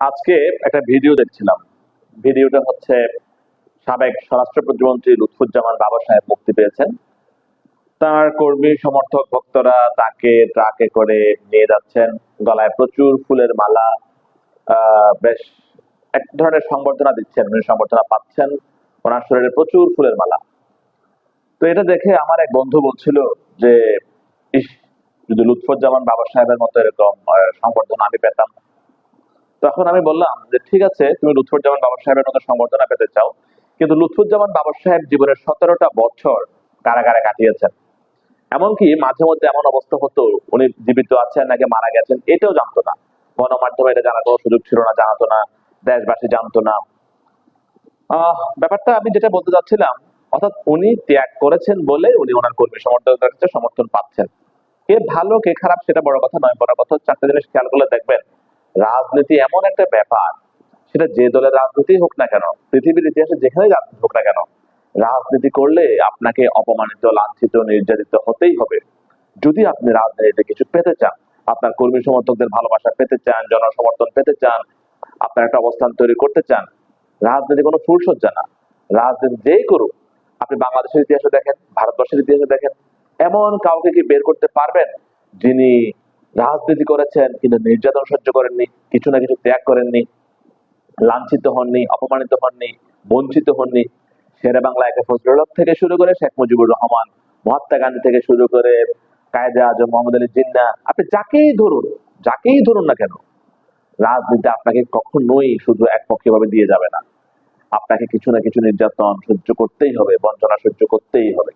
আজকে একটা ভিডিও দেখছিলাম। ভিডিওটা হচ্ছে সাবেক স্বরাষ্ট্র প্রতিমন্ত্রী লুৎফুজ্জামান বাবা সাহেব মুক্তি পেয়েছেন। তার কর্মী সমর্থক ভক্তরা তাকে ট্রাকে করে নিয়ে যাচ্ছেন। গলায় প্রচুর ফুলের মালা বেশ এক ধরনের সংবর্ধনা দিচ্ছেন। উনি সংবর্ধনা পাচ্ছেন। ওনার শরীরে প্রচুর ফুলের মালা। তো এটা দেখে আমার এক বন্ধু বলছিল যে, ইস, যদি লুৎফুজ্জামান বাবা সাহেবের মতো এরকম সংবর্ধনা আমি পেতাম তখন আমি বললাম যে, ঠিক আছে, তুমি লুৎফুজ্জামান বাবা সাহেবের মতো সংবর্ধনা পেতে চাও। কিন্তু লুৎফুজ্জামান বাবা সাহেব জীবনের সতেরোটা বছর কারাগারে কাটিয়েছেন। এমনকি মাঝে মধ্যে এমন অবস্থা হতো, উনি জীবিত আছেন নাকি মারা গেছেন, এটাও জানতো না। গণমাধ্যমে এটা জানার কোনো সুযোগ ছিল না, জানাতো না, দেশবাসী জানতো না। আহ, ব্যাপারটা আমি যেটা বলতে চাচ্ছিলাম, অর্থাৎ উনি ত্যাগ করেছেন বলে উনি ওনার কর্মী সমর্থকদের সমর্থন পাচ্ছেন। কে ভালো, কে খারাপ, সেটা বড় কথা নয়, বড় কথা একটা জিনিস খেয়াল করলে দেখবেন রাজনীতি এমন একটা ব্যাপার, সেটা যে দলের রাজনীতি হোক না কেন, পৃথিবীর ইতিহাসে যেখানে রাজনীতি হোক না কেন, রাজনীতি করলে আপনাকে অপমানিত, লাঞ্ছিত, নির্যাতিত হতেই হবে। যদি আপনি রাজনীতিতে কিছু পেতে চান, আপনার কর্মী সমর্থকদের ভালোবাসা পেতে চান, জনসমর্থন পেতে চান, আপনার একটা অবস্থান তৈরি করতে চান, রাজনীতি কোনো ফুলসজ্জা না রাজনীতি যেই করুক, আপনি বাংলাদেশের ইতিহাসে দেখেন, ভারতবর্ষের ইতিহাসে দেখেন, এমন কাউকে কি বের করতে পারবেন, যিনি রাজনীতি করেছেন, কিন্তু নির্যাতন সহ্য করেননি, কিছু না কিছু ত্যাগ করেননি, লাঞ্ছিত হননি, অপমানিত হননি, বঞ্চিত হননি। শেরে বাংলা একে ফজলুল থেকে শুরু করে শেখ মুজিবুর রহমান, মহাত্মা গান্ধী থেকে শুরু করে কায়দে আজম, মোহাম্মদ আলী জিন্না। আপনি যাকেই ধরুন যাকেই ধরুন না কেন, রাজনীতি আপনাকে কখনোই শুধু একপক্ষে ভাবে দিয়ে যাবে না। আপনাকে কিছু না কিছু নির্যাতন সহ্য করতেই হবে, বঞ্চনা সহ্য করতেই হবে।